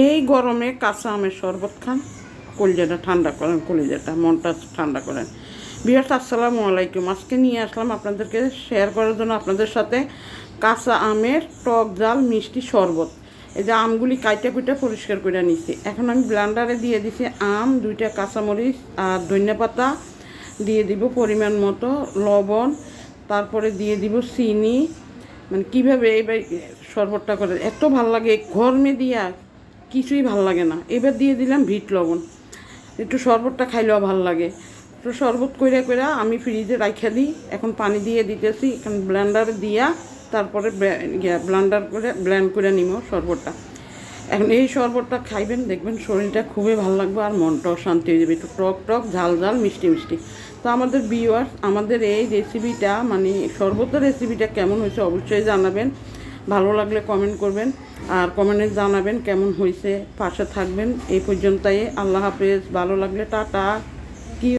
এই গরমে কাঁচা আমের শরবত খান, কলিজাটা ঠান্ডা করেন, কলিজাটা, মনটা ঠান্ডা করেন। বিয়াস আসসালামু আলাইকুম। আজকে নিয়ে আসলাম আপনাদেরকে শেয়ার করার জন্য আপনাদের সাথে কাঁচা আমের টক জাল মিষ্টি শরবত। এই যে আমগুলি কাইটা কুইটা পরিষ্কার করে নিচ্ছি এখন আমি ব্লান্ডারে দিয়ে দিছি আম, দুইটা কাঁচামরিচ আর ধনিয়া পাতা। দিয়ে দিব পরিমাণ মতো লবণ। তারপরে দিয়ে দিব চিনি। মানে কীভাবে এবার শরবতটা করে, এত ভালো লাগে। গরমে দিয়া কিছুই ভালো লাগে না। এবার দিয়ে দিলাম ভিট লবণ। একটু শরবতটা খাইলেও ভালো লাগে। তো শরবত কইরা কইরা আমি ফ্রিজে রাইখা দিই। এখন পানি দিয়ে দিতেছি, এখন ব্লেন্ডারে দিয়া তারপরে ব্লেন্ডার করে, ব্লেন্ড করে নিব শরবতটা। এখন এই শরবতটা খাইবেন, দেখবেন শরীরটা খুবই ভালো লাগবে আর মনটাও শান্তি হয়ে যাবে। একটু টক টক, ঝাল ঝাল, মিষ্টি মিষ্টি। তো আমাদের ভিউয়ার্স আমাদের এই রেসিপিটা মানে শরবতের রেসিপিটা কেমন হয়েছে অবশ্যই জানাবেন। ভালো লাগলে কমেন্ট করবেন আর কমেন্টে জানাবেন কেমন হয়েছে, পাশে থাকবেন। এই পর্যন্তই। আল্লাহ হাফেজ। ভালো লাগলে টাটা।